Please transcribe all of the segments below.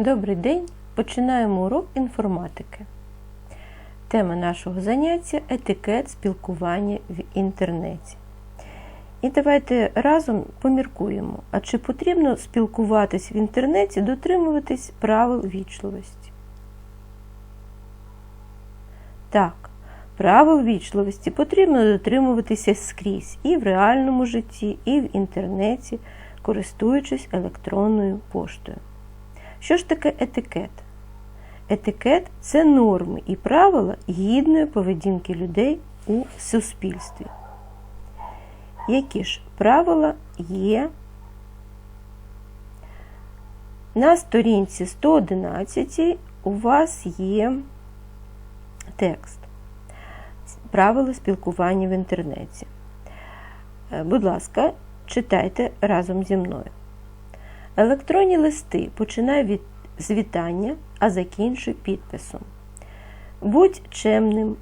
Добрий день! Починаємо урок інформатики. Тема нашого заняття етикет спілкування в інтернеті. І давайте разом поміркуємо, а чи потрібно спілкуватись в інтернеті, дотримуватись правил вічливості? Так, правил вічливості потрібно дотримуватися скрізь і в реальному житті, і в інтернеті, користуючись електронною поштою. Що ж таке етикет? Етикет це норми і правила гідної поведінки людей у суспільстві. Які ж правила є на сторінці 111 у вас є текст Правила спілкування в інтернеті. Е, Будь ласка, читайте разом зі мною. Електронні листи починай від з вітання, а закінчуй підписом. Будь чемним,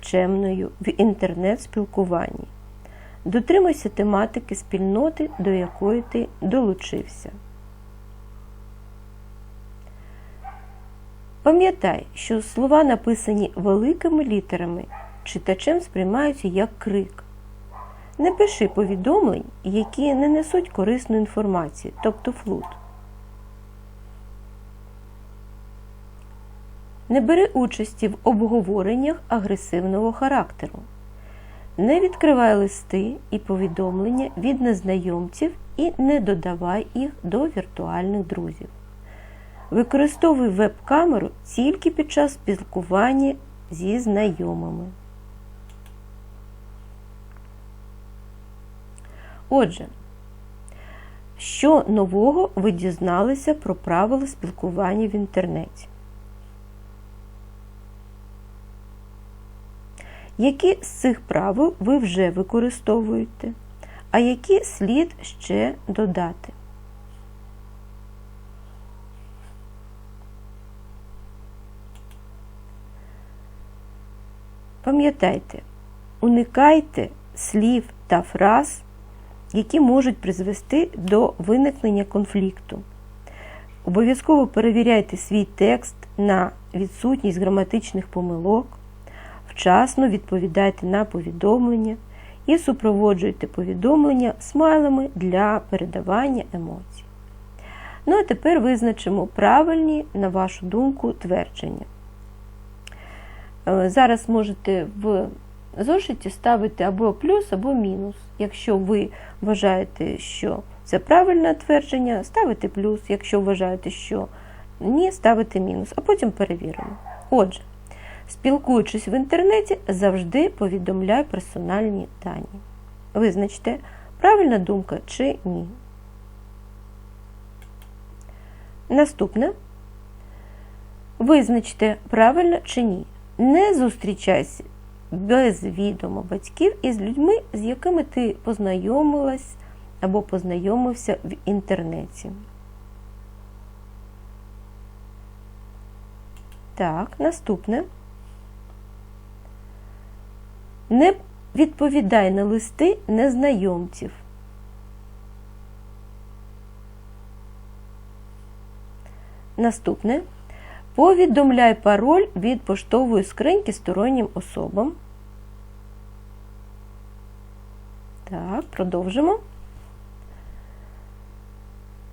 чемною в інтернет-спілкуванні. Дотримуйся тематики спільноти, до якої ти долучився. Пам'ятай, що слова, написані великими літерами, читачем сприймаються як крик. Не пиши повідомлень, які не несуть корисну інформацію, тобто флут. Не бери участі в обговореннях агресивного характеру. Не відкривай листи і повідомлення від незнайомців і не додавай їх до віртуальних друзів. Використовуй веб-камеру тільки під час спілкування зі знайомими. Отже, що нового ви дізналися про правила спілкування в інтернеті? Які з цих правил ви вже використовуєте, а які слід ще додати? Пам'ятайте, уникайте слів та фраз, які можуть призвести до виникнення конфлікту. Обов'язково перевіряйте свій текст на відсутність граматичних помилок, вчасно відповідайте на повідомлення і супроводжуйте повідомлення смайлами для передавання емоцій. Ну а тепер визначимо правильні, на вашу думку, твердження. Е, Зараз можете в зошиті ставити або плюс, або мінус. Якщо ви вважаєте, що це правильне твердження, ставите плюс. Якщо вважаєте, що ні, ставите мінус, а потім перевіримо. Отже, спілкуючись в інтернеті, завжди повідомляй персональні дані. Визначте, правильна думка чи ні. Наступне. Визначте, правильно чи ні. Не зустрічайся без відома батьків із людьми, з якими ти познайомилась або познайомився в інтернеті. Так, наступне. Не відповідай на листи незнайомців. Наступне. Повідомляй пароль від поштової скриньки стороннім особам. Так, продовжимо.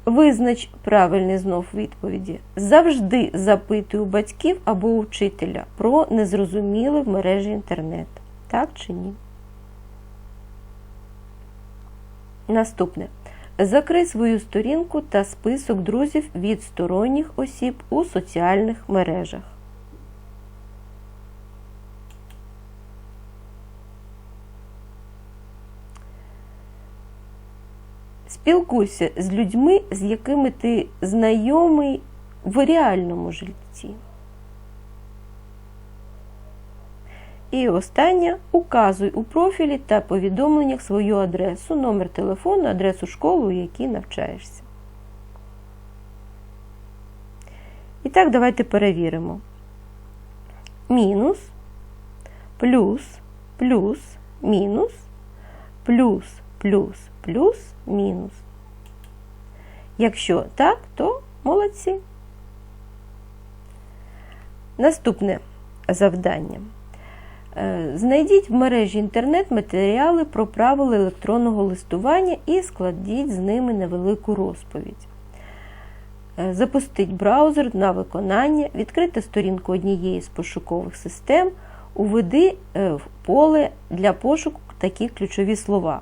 Визнач правильний знов відповіді. Завжди запитуй у батьків або учителя про незрозуміле в мережі інтернет. Так чи ні? Наступне. Закрий свою сторінку та список друзів від сторонніх осіб у соціальних мережах. Спілкуйся з людьми, з якими ти знайомий в реальному житті. І останнє указуй у профілі та повідомленнях свою адресу, номер телефону, адресу школи, у якій навчаєшся. І так, давайте перевіримо. Мінус, плюс, плюс, мінус, плюс, плюс, плюс, мінус. Якщо так, то молодці. Наступне завдання. Е, Знайдіть в мережі інтернет матеріали про правила електронного листування і складіть з ними невелику розповідь. Е, Запустіть браузер на виконання, відкрити сторінку однієї з пошукових систем, уведи е, в поле для пошуку такі ключові слова.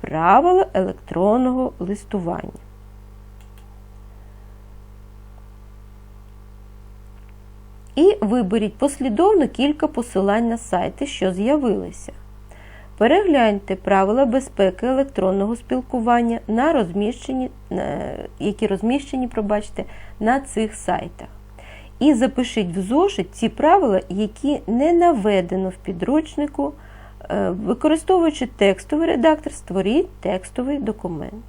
Правила електронного листування. І виберіть послідовно кілька посилань на сайти, що з'явилися. Перегляньте правила безпеки електронного спілкування, на розміщені, які розміщені пробачте, на цих сайтах. І запишіть в зошит ці правила, які не наведено в підручнику. Е, Використовуючи текстовий редактор, створіть текстовий документ.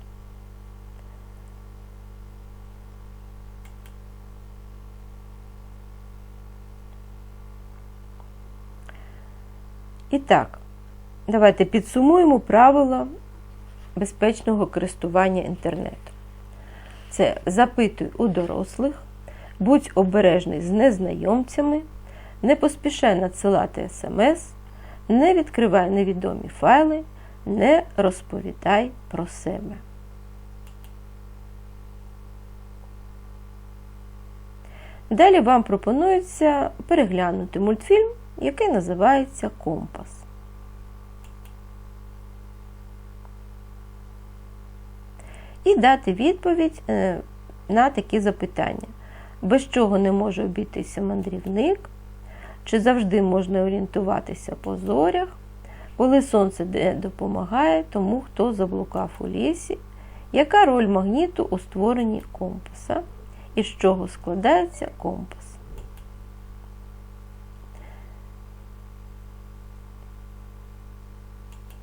І так, давайте підсумуємо правила безпечного користування інтернету. Це запитуй у дорослих, будь обережний з незнайомцями, не поспішай надсилати смс, не відкривай невідомі файли, не розповідай про себе. Далі вам пропонується переглянути мультфільм, який називається Компас. І дати відповідь е, на такі запитання, без чого не може обійтися мандрівник, чи завжди можна орієнтуватися по зорях, коли сонце допомагає тому, хто заблукав у лісі, яка роль магніту у створенні компаса, і з чого складається компас.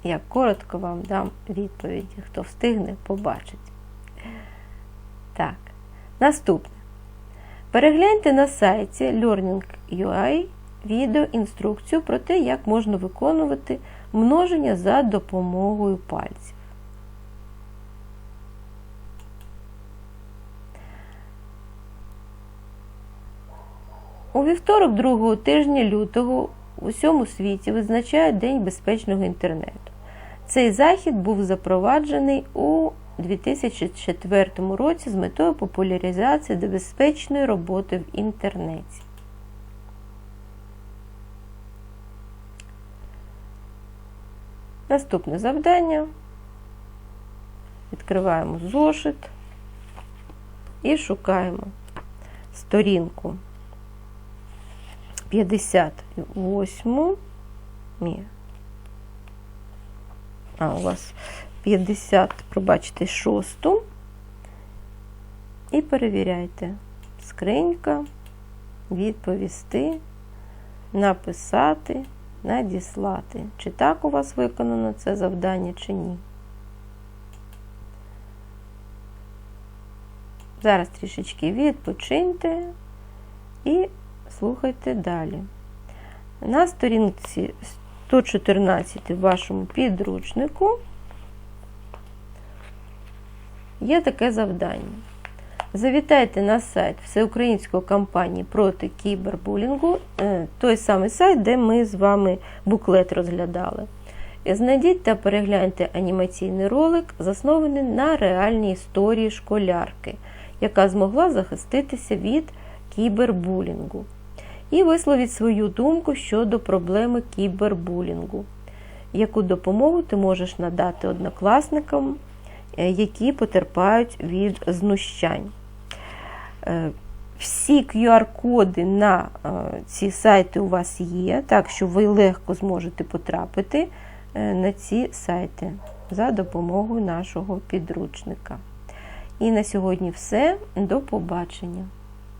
Я коротко вам дам відповіді, хто встигне, побачить. Так, наступне. Перегляньте на сайті Learning.ua відеоінструкцію про те, як можна виконувати множення за допомогою пальців. У вівторок другого тижня лютого у всьому світі визначають День безпечного інтернету. Цей захід був запроваджений у 2004 році з метою популяризації безпечної роботи в інтернеті. Наступне завдання. Відкриваємо зошит і шукаємо сторінку 58. Ні. А, у вас 50, пробачте, 6. І перевіряйте. Скринька, відповісти, написати, надіслати. Чи так у вас виконано це завдання, чи ні. Зараз трішечки відпочиньте і слухайте далі. На сторінці 114 в вашому підручнику є таке завдання. Завітайте на сайт Всеукраїнської кампанії проти кібербулінгу, е, той самий сайт, де ми з вами буклет розглядали. Знайдіть та перегляньте анімаційний ролик, заснований на реальній історії школярки, яка змогла захиститися від кібербулінгу. І висловіть свою думку щодо проблеми кібербулінгу. Яку допомогу ти можеш надати однокласникам, е, які потерпають від знущань? Е, Всі QR-коди на е, ці сайти у вас є, так що ви легко зможете потрапити на ці сайти за допомогою нашого підручника. І на сьогодні все. До побачення!